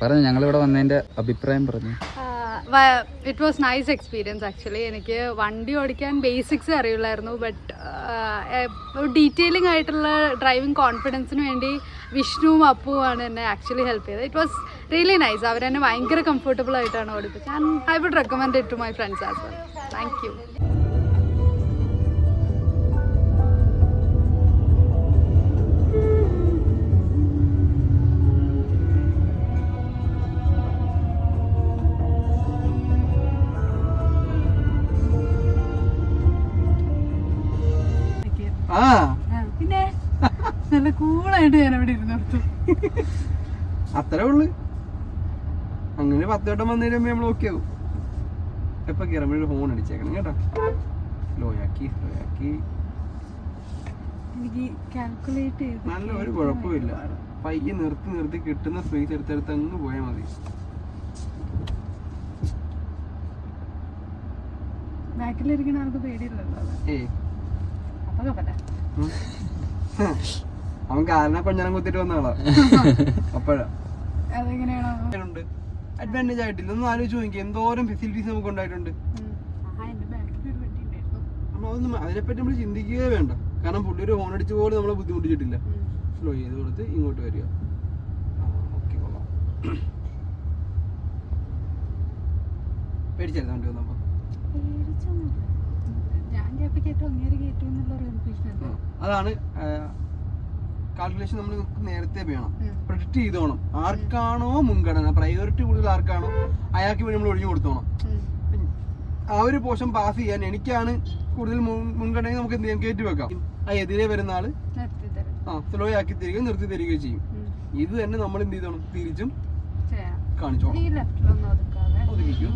പറഞ്ഞു ഞങ്ങളിവിടെ വന്നതിന്റെ അഭിപ്രായം പറഞ്ഞു. It was nice experience actually എനിക്ക് വണ്ടി ഓടിക്കാൻ ബേസിക്സ് അറിയില്ലായിരുന്നു ബട്ട് ഡീറ്റെയിലിംഗ് ആയിട്ടുള്ള ഡ്രൈവിംഗ് കോൺഫിഡൻസിന് വേണ്ടി വിഷ്ണുവും അപ്പുവാണ് എന്നെ ആക്ച്വലി ഹെൽപ്പ് ചെയ്തത്. ഇറ്റ് വാസ് റിയലി നൈസ് അവരെന്നെ ഭയങ്കര കംഫർട്ടബിൾ ആയിട്ടാണ് ഓടിപ്പിച്ചത്. I would recommend it to my friends as well thank you ആ. പിന്നെ? നല്ല കൂളായിട്ട് ഞാൻ അവിടെ ഇരുന്നു അത്രേ ഉള്ളു. അങ്ങനെ പത്ത് വട്ടം വന്നു കഴിയുമ്പോ നമ്മൾ ഓക്കെ ആവും. എപ്പൊ കേറുമ്പോഴും ഫോൺ അടിച്ചേക്കണം കേട്ടോ. ലോയാക്കി ലോയാക്കി നല്ല ഒരു കുഴപ്പമില്ല പയ്യെ നിർത്തി നിർത്തി കിട്ടുന്ന സ്പേസ് എടുത്തെടുത്ത് അങ്ങ് പോയാൽ മതി. ബാക്കിലിരിക്കുന്ന ആൾക്ക് പേടിയില്ലല്ലോ ഏയ്. ഉം. അവൻ കാലിനെ കൊഞ്ഞനം കുത്തിട്ട് വന്ന ആളാ അപ്പോഴാ അഡ്വാന്റേജ് ആയിട്ടില്ല. ഒന്ന് ആലോചിച്ച് നോക്കി എന്തോരം ഫെസിലിറ്റീസ് നമുക്ക് ഉണ്ടായിട്ടുണ്ട്. അതൊന്നും അതിനെപ്പറ്റി നമ്മൾ ചിന്തിക്കുകയേ വേണ്ട. കാരണം പുള്ളി ഒരു ഹോൺ അടിച്ച് പോലും നമ്മളെ ബുദ്ധിമുട്ടിച്ചിട്ടില്ല. സ്ലോ ചെയ്ത് കൊടുത്ത് ഇങ്ങോട്ട് വരിക. ഓക്കെ കൊള്ളാം. പേടിച്ചായിരുന്നു വണ്ടി വന്നപ്പോ? അതാണ് കാൽക്കുലേഷൻ നമ്മൾ നേരത്തെ വേണം. പ്രൊഡിക്റ്റ് ചെയ്തോണം. ആർക്കാണോ മുൻഗണന പ്രയോറിറ്റി കൂടുതൽ ആർക്കാണോ അയാൾക്ക് വേണ്ടി നമ്മൾ ഒഴിഞ്ഞു കൊടുത്തോണം ആ ഒരു പോർഷൻ പാസ് ചെയ്യാൻ എനിക്കാണ് കൂടുതൽ മുൻ- മുൻഗണന നമുക്ക് എന്ത് ചെയ്യാം? കയറ്റി വെക്കാം. ആ എതിരെ വരുന്ന ആൾ ആ സ്ലോ ആക്കി തരികയും നിർത്തി തരികയും ചെയ്യും. ഇത് തന്നെ നമ്മൾ എന്ത് ചെയ്തോണം? തിരിച്ചും കാണിച്ചോളാം ഒതുക്കിക്കും.